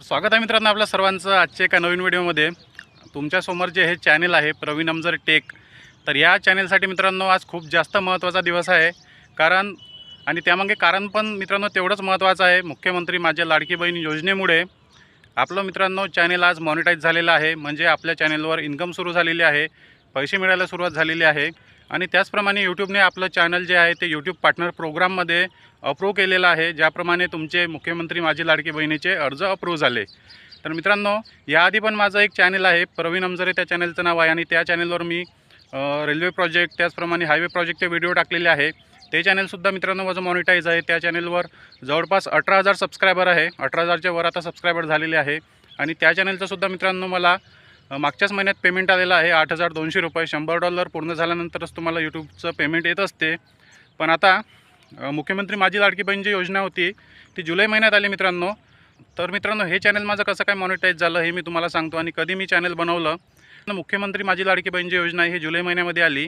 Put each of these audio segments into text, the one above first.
स्वागत आहे मित्रांनो आपल्या सर्वांचं आजच्या एका नवीन व्हिडिओमध्ये. तुमच्यासमोर जे हे चॅनल आहे प्रवीण अमजर टेक तर या चॅनलसाठी मित्रांनो आज खूप जास्त महत्त्वाचा दिवस आहे. कारण आणि त्यामागे कारण पण मित्रांनो तेवढंच महत्त्वाचं आहे. मुख्यमंत्री माझ्या लाडकी बहीण योजनेमुळे आपलं मित्रांनो चॅनेल आज मॉनिटाईज झालेलं आहे. म्हणजे आपल्या चॅनलवर इन्कम सुरू झालेली आहे पैसे मिळायला सुरुवात झालेली आहे. आणि त्याचप्रमाणे यूट्यूबने आपलं चॅनल जे आहे ते यूट्यूब पार्टनर प्रोग्राममध्ये अप्रूव्ह केलेलं आहे. ज्याप्रमाणे तुमचे मुख्यमंत्री माझी लाडकी बहिणीचे अर्ज अप्रूव्ह झाले. तर मित्रांनो याआधी पण माझं एक चॅनल आहे प्रवीण अमजरे त्या चॅनलचं नाव आहे आणि त्या चॅनलवर मी रेल्वे प्रोजेक्ट त्याचप्रमाणे हायवे प्रोजेक्टचे व्हिडिओ टाकलेले आहे. ते चॅनलसुद्धा मित्रांनो माझं मॉनिटाईज आहे. त्या चॅनलवर जवळपास अठरा हजार सबस्क्रायबर आहे. अठरा हजारच्या वर आता सबस्क्रायबर झालेले आहे. आणि त्या चॅनलचंसुद्धा मित्रांनो मला मागच्याच महिन्यात पेमेंट आलेलं आहे. आठ हजार दोनशे रुपये. शंभर डॉलर पूर्ण झाल्यानंतरच तुम्हाला यूट्यूबचं पेमेंट येत असते. पण आता मुख्यमंत्री माझी लाडकी बहीण जी योजना होती ती जुलै महिन्यात आली मित्रांनो. तर मित्रांनो हे चॅनल माझं कसं काय मॉनिटाईज झालं हे मी तुम्हाला सांगतो आणि कधी मी चॅनल बनवलं मुख्यमंत्री माझी लाडकी बहीण जी योजना हे ही जुलै महिन्यामध्ये आली.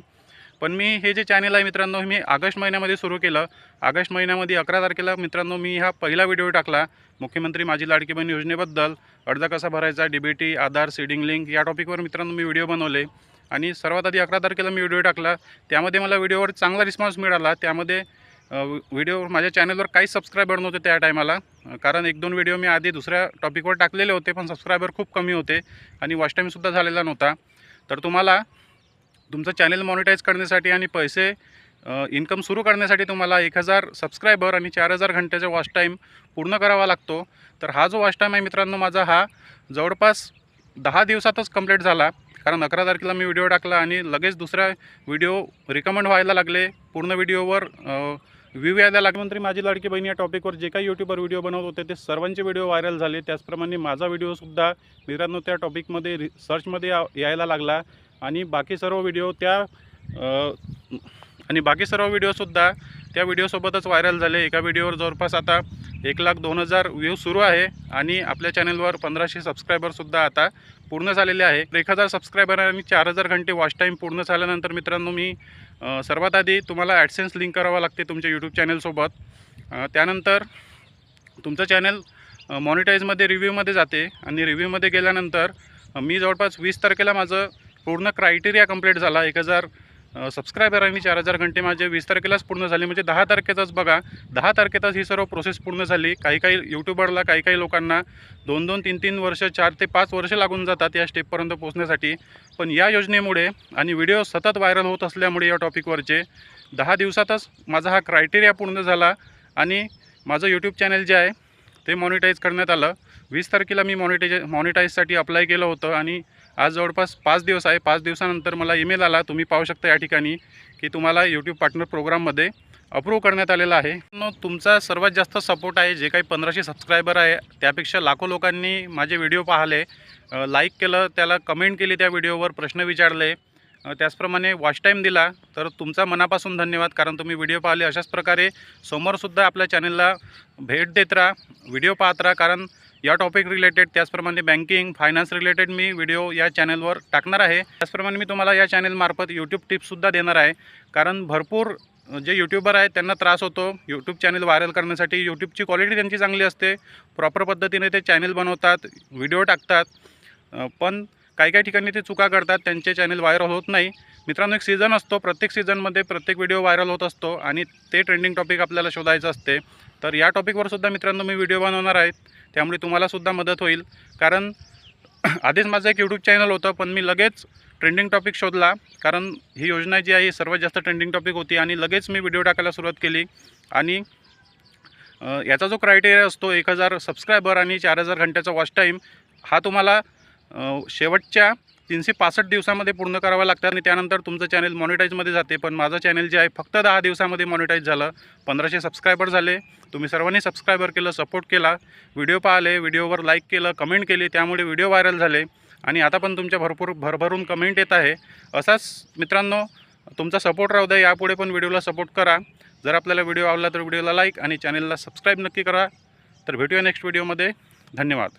पण मी हे जे चॅनल आहे मित्रांनो हे मी ऑगस्ट महिन्यामध्ये सुरू केलं. ऑगस्ट महिन्यामध्ये अकरा तारखेला मित्रांनो मी हा पहिला व्हिडिओ टाकला मुख्यमंत्री माझी लाडकी बहीण योजनेबद्दल. अर्ज कसा भरायचा डीबीटी आधार सीडिंग लिंक या टॉपिकवर मित्रांनो मी व्हिडिओ बनवले. आणि सर्वात आधी अकरा तारखेला मी व्हिडिओ टाकला. त्यामध्ये मला व्हिडिओवर चांगला रिस्पॉन्स मिळाला. त्यामध्ये व्हिडिओ माझ्या चॅनलवर काहीच सबस्क्रायबर नव्हते त्या टायमाला कारण एक दोन व्हिडिओ मी आधी दुसऱ्या टॉपिकवर टाकलेले होते पण सबस्क्रायबर खूप कमी होते आणि वॉच टाईमसुद्धा झालेला नव्हता. तर तुम्हाला तुमचं चॅनल मॉनिटाईज करण्यासाठी आणि पैसे इन्कम सुरू करण्यासाठी तुम्हाला एक हजार सबस्क्रायबर आणि चार हजार घंट्याचा वॉच टाईम पूर्ण करावा लागतो. तर हा जो वॉच टाईम आहे मित्रांनो माझा हा जवळपास दहा दिवसातच कंप्लीट झाला. कारण अकरा तारखेला मी व्हिडिओ टाकला आणि लगेच दुसरा व्हिडिओ रिकमेंड व्हायला लागले. पूर्ण व्हिडिओवर व्ह्यू यायला माझी लाडकी बहीण या टॉपिकवर जे काही यूट्यूबवर व्हिडिओ बनवत होते ते सर्वांचे व्हिडिओ व्हायरल झाले. त्याचप्रमाणे माझा व्हिडिओसुद्धा मित्रांनो त्या टॉपिकमध्ये रि सर्चमध्ये यायला लागला. आणि बाकी सर्व व्हिडिओ त्या आणि बाकी सर्व व्हिडिओसुद्धा त्या व्हिडिओसोबतच व्हायरल झाले. एका व्हिडिओवर जवळपास आता एक लाख दोन हजार व्ह्यू सुरू आहे आणि आपल्या चॅनलवर पंधराशे सबस्क्रायबरसुद्धा आता पूर्ण झालेले आहे. एक हजार सबस्क्रायबर आणि चार हजार घंटे वॉच टाईम पूर्ण झाल्यानंतर मित्रांनो मी सर्वात आधी तुम्हाला ॲडसेन्स लिंक करावं लागते तुमच्या यूट्यूब चॅनलसोबत त्यानंतर तुमचं चॅनल मॉनिटाईजमध्ये रिव्ह्यूमध्ये जाते आणि रिव्ह्यूमध्ये गेल्यानंतर मी जवळपास वीस तारखेला माझं पूर्ण क्रायटेरिया कंप्लीट झाला. एक हजार सबस्क्रायबर आणि चार हजार घंटे माझे वीस तारखेलाच पूर्ण झाले. म्हणजे दहा तारखेतच बघा दहा तारखेतच ही सर्व प्रोसेस पूर्ण झाली. काही काही यूट्यूबरला काही काही लोकांना दोन दोन तीन तीन वर्ष चार ते पाच वर्ष लागून जातात या स्टेपपर्यंत पोहोचण्यासाठी. पण या योजनेमुळे आणि व्हिडिओ सतत व्हायरल होत असल्यामुळे या टॉपिकवरचे दहा दिवसातच माझा हा क्रायटेरिया पूर्ण झाला. आणि माझं यूट्यूब चॅनल जे आहे ते मॉनिटाईज करण्यात आलं. वीस तारखेला मी मॉनिटाईज मॉनिटाईजसाठी अप्लाय केलं होतं आणि आज जवळपास पाच दिवस आहे. पाच दिवसानंतर मला ईमेल आला. तुम्ही पाहू शकता या ठिकाणी की तुम्हाला यूट्यूब पार्टनर प्रोग्राममध्ये अप्रूव्ह करण्यात आलेला आहे. तुमचा सर्वात जास्त सपोर्ट आहे जे काही पंधराशे सबस्क्रायबर आहे त्यापेक्षा लाखो लोकांनी माझे व्हिडिओ पाहिले. लाईक केलं त्याला कमेंट केली त्या व्हिडिओवर प्रश्न विचारले. त्याचप्रमाणे वॉच टाईम दिला तर तुमचा मनापासून धन्यवाद. कारण तुम्ही व्हिडिओ पाहिले अशाच प्रकारे समोरसुद्धा आपल्या चॅनलला भेट देत राहा व्हिडिओ पाहत राहा. कारण या टॉपिक रिलेटेड त्याचप्रमाणे बँकिंग फायनान्स रिलेटेड मी व्हिडिओ या चॅनलवर टाकणार आहे. त्याचप्रमाणे मी तुम्हाला या चॅनलमार्फत यूट्यूब टिप्ससुद्धा देणार आहे. कारण भरपूर जे यूट्यूबर आहेत त्यांना त्रास होतो. यूट्यूब चॅनल व्हायरल करण्यासाठी यूट्यूबची क्वालिटी त्यांची चांगली असते. प्रॉपर पद्धतीने ते चॅनल बनवतात व्हिडिओ टाकतात. पण काही काही ठिकाणी ते चुका करतात त्यांचे चॅनल व्हायरल होत नाही. मित्रांनो एक सीझन असतो. प्रत्येक सीझनमध्ये प्रत्येक व्हिडिओ व्हायरल होत असतो आणि ते ट्रेंडिंग टॉपिक आपल्याला शोधायचं असते. तर या टॉपिकवर सुद्धा मित्रांनो मी व्हिडिओ बनवणार आहेत त्यामुळे तुम्हालासुद्धा मदत होईल. कारण आधीच माझं एक यूट्यूब चॅनल होतं पण मी लगेच ट्रेंडिंग टॉपिक शोधला. कारण ही योजना जी आहे ही सर्वात जास्त ट्रेंडिंग टॉपिक होती आणि लगेच मी व्हिडिओ टाकायला सुरुवात केली. आणि याचा जो क्रायटेरिया असतो एक हजार सबस्क्रायबर आणि चार हजार घंट्याचा वॉच टाईम हा तुम्हाला शेवटच्या तीनशे पासष्ट दिवसामध्ये पूर्ण करावं लागतं आणि त्यानंतर तुमचं चॅनल मॉनिटाईजमध्ये जाते. पण माझं चॅनल जे आहे फक्त दहा दिवसामध्ये मॉनिटाईज झालं. पंधराशे सबस्क्रायबर झाले. तुम्ही सर्वांनी सबस्क्रायबर केलं सपोर्ट केला. व्हिडिओ पाहिले व्हिडिओवर लाईक केलं कमेंट केली. त्यामुळे व्हिडिओ व्हायरल झाले. आणि आता पण तुमच्या भरपूर भरभरून कमेंट येत आहे. असाच मित्रांनो तुमचा सपोर्ट राहू द्या. यापुढे पण व्हिडिओला सपोर्ट करा. जर आपल्याला व्हिडिओ आवडला तर व्हिडिओला लाईक आणि चॅनलला सबस्क्राईब नक्की करा. तर भेटूया नेक्स्ट व्हिडिओमध्ये धन्यवाद.